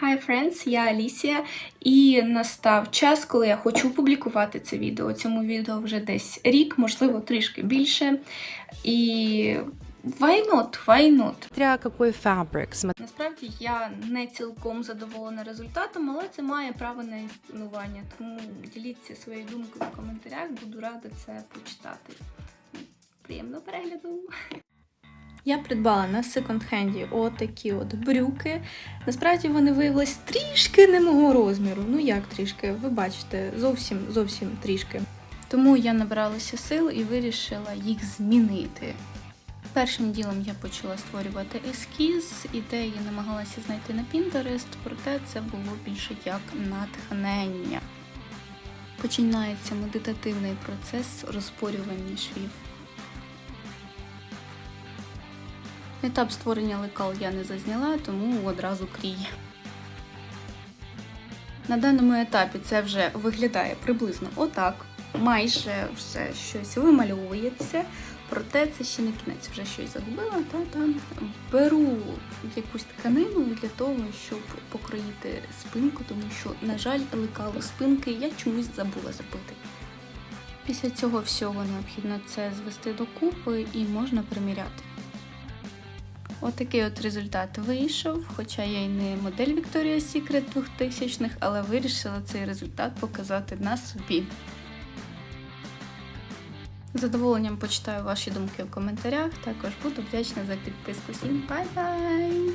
Hi friends, я Алісія, і настав час, коли я хочу опублікувати це відео. Цьому відео вже десь рік, можливо, трішки більше. І why not? Why not? Какой фабрик. Насправді я не цілком задоволена результатом, але це має право на існування. Тому діліться своєю думкою в коментарях, буду рада це почитати. Приємного перегляду! Я придбала на секонд-хенді отакі от брюки. Насправді вони виявились трішки не мого розміру. Ну як трішки, ви бачите, зовсім зовсім трішки. Тому я набралася сил і вирішила їх змінити. Першим ділом я почала створювати ескіз, ідеї намагалася знайти на Pinterest, проте це було більше як натхнення. Починається медитативний процес розпорювання швів. Етап створення лекал я не зазняла, тому одразу крій. На даному етапі це вже виглядає приблизно отак. Майже все щось вимальовується, проте це ще не кінець, вже щось загубила. Та там беру якусь тканину для того, щоб покроїти спинку, тому що, на жаль, лекало спинки я чомусь забула забити. Після цього всього необхідно це звести докупи і можна приміряти. Отакий от результат вийшов, хоча я й не модель Victoria's Secret 2000-х, але вирішила цей результат показати на собі. З задоволенням почитаю ваші думки в коментарях. Також буду вдячна за підписку. Всім бай-бай!